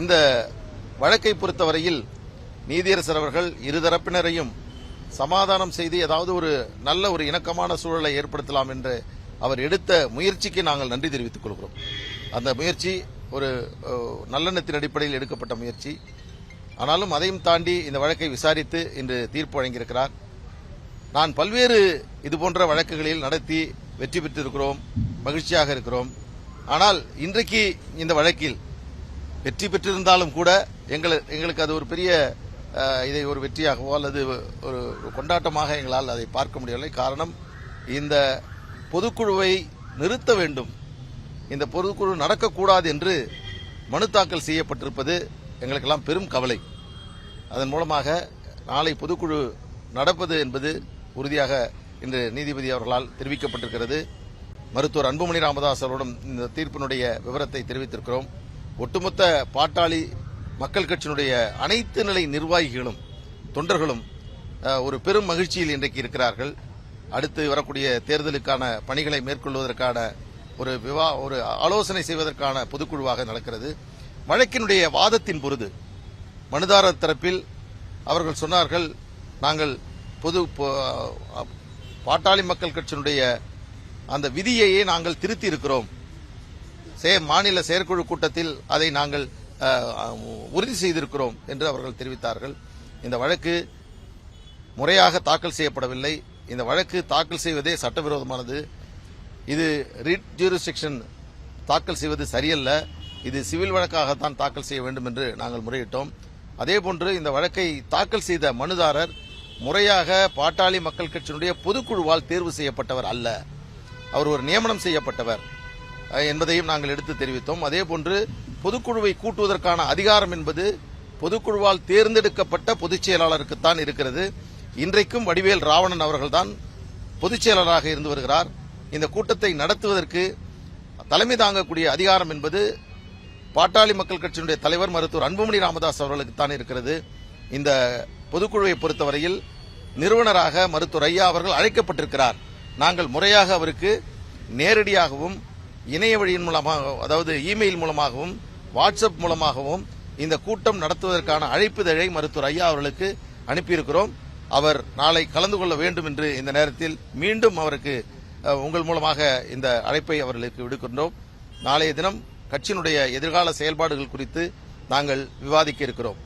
இந்த வழக்கை பொறுத்தவரையில் நீதியரசர் அவர்கள் இருதரப்பினரையும் சமாதானம் செய்து ஏதாவது ஒரு நல்ல ஒரு இணக்கமான சூழலை ஏற்படுத்தலாம் என்று அவர் எடுத்த முயற்சிக்கு நாங்கள் நன்றி தெரிவித்துக் கொள்கிறோம். அந்த முயற்சி ஒரு நல்லெண்ணத்தின் அடிப்படையில் எடுக்கப்பட்ட முயற்சி. ஆனாலும் அதையும் தாண்டி இந்த வழக்கை விசாரித்து இன்று தீர்ப்பு வழங்கியிருக்கிறார். நான் பல்வேறு இதுபோன்ற வழக்குகளில் நடத்தி வெற்றி பெற்றிருக்கிறோம் மகிழ்ச்சியாக இருக்கிறோம். ஆனால் இன்றைக்கு இந்த வழக்கில் வெற்றி பெற்றிருந்தாலும் கூட எங்களை எங்களுக்கு அது ஒரு பெரிய இதை ஒரு வெற்றியாகவோ அல்லது ஒரு கொண்டாட்டமாக எங்களால் அதை பார்க்க முடியவில்லை. காரணம் இந்த பொதுக்குழுவை நிறுத்த வேண்டும். இந்த பொதுக்குழு நடக்கக்கூடாது என்று மனு தாக்கல் செய்யப்பட்டிருப்பது எங்களுக்கெல்லாம் பெரும் கவலை. அதன் மூலமாக நாளை பொதுக்குழு நடப்பது என்பது உறுதியாக இன்று நீதிபதி அவர்களால் தெரிவிக்கப்பட்டிருக்கிறது. மருத்துவர் அன்புமணி ராமதாஸ் அவரிடம் இந்த தீர்ப்பினுடைய விவரத்தை தெரிவித்திருக்கிறோம். ஒட்டுமொத்த பாட்டாளி மக்கள் கட்சியினுடைய அனைத்து நிலை நிர்வாகிகளும் தொண்டர்களும் ஒரு பெரும் மகிழ்ச்சியில் இன்றைக்கு இருக்கிறார்கள். அடுத்து வரக்கூடிய தேர்தலுக்கான பணிகளை மேற்கொள்வதற்கான ஒரு விவா ஒரு ஆலோசனை செய்வதற்கான பொதுக்குழுவாக நடக்கிறது. வழக்கினுடைய வாதத்தின் பொழுது மனுதாரர் தரப்பில் அவர்கள் சொன்னார்கள் நாங்கள் பொது பாட்டாளி மக்கள் கட்சியினுடைய அந்த விதியையே நாங்கள் திருத்தி இருக்கிறோம். மாநில செயற்குழு கூட்டத்தில் அதை நாங்கள் உறுதி செய்திருக்கிறோம் என்று அவர்கள் தெரிவித்தார்கள். இந்த வழக்கு முறையாக தாக்கல் செய்யப்படவில்லை. இந்த வழக்கு தாக்கல் செய்வதே சட்டவிரோதமானது. இது ரிட் ஜூரிஸ்டிக்ஷன் தாக்கல் செய்வது சரியல்ல. இது சிவில் வழக்காகத்தான் தாக்கல் செய்ய வேண்டும் என்று நாங்கள் முறையிட்டோம். அதேபோன்று இந்த வழக்கை தாக்கல் செய்த மனுதாரர் முறையாக பாட்டாளி மக்கள் கட்சியினுடைய பொதுக்குழுவால் தேர்வு செய்யப்பட்டவர் அல்ல. அவர் ஒரு நியமனம் செய்யப்பட்டவர். என்பதையும் நாங்கள் எடுத்து தெரிவித்தோம். அதேபோன்று பொதுக்குழுவை கூட்டுவதற்கான அதிகாரம் என்பது பொதுக்குழுவால் தேர்ந்தெடுக்கப்பட்ட பொதுச் செயலாளருக்குத்தான் இருக்கிறது. இன்றைக்கும் வடிவேல் ராவணன் அவர்கள்தான் பொதுச் செயலாளராக இருந்து வருகிறார். இந்த கூட்டத்தை நடத்துவதற்கு தலைமை தாங்கக்கூடிய அதிகாரம் என்பது பாட்டாளி மக்கள் கட்சியினுடைய தலைவர் மருத்துவர் அன்புமணி ராமதாஸ் அவர்களுக்கு தான் இருக்கிறது. இந்த பொதுக்குழுவை பொறுத்தவரையில் நிறுவனராக மருத்துவர் ஐயா அவர்கள் அழைக்கப்பட்டிருக்கிறார். நாங்கள் முறையாக அவருக்கு நேரடியாகவும் இணைய வழியின் மூலமாக அதாவது இமெயில் மூலமாகவும் வாட்ஸ்அப் மூலமாகவும் இந்த கூட்டம் நடத்துவதற்கான அழைப்புதழை மருத்துவர் ஐயா அவர்களுக்கு அனுப்பியிருக்கிறோம். அவர் நாளை கலந்து கொள்ள வேண்டும் என்று இந்த நேரத்தில் மீண்டும் அவருக்கு உங்கள் மூலமாக இந்த அழைப்பை அவர்களுக்கு விடுக்கின்றோம். நாளைய தினம் கட்சியினுடைய எதிர்கால செயல்பாடுகள் குறித்து நாங்கள் விவாதிக்க இருக்கிறோம்.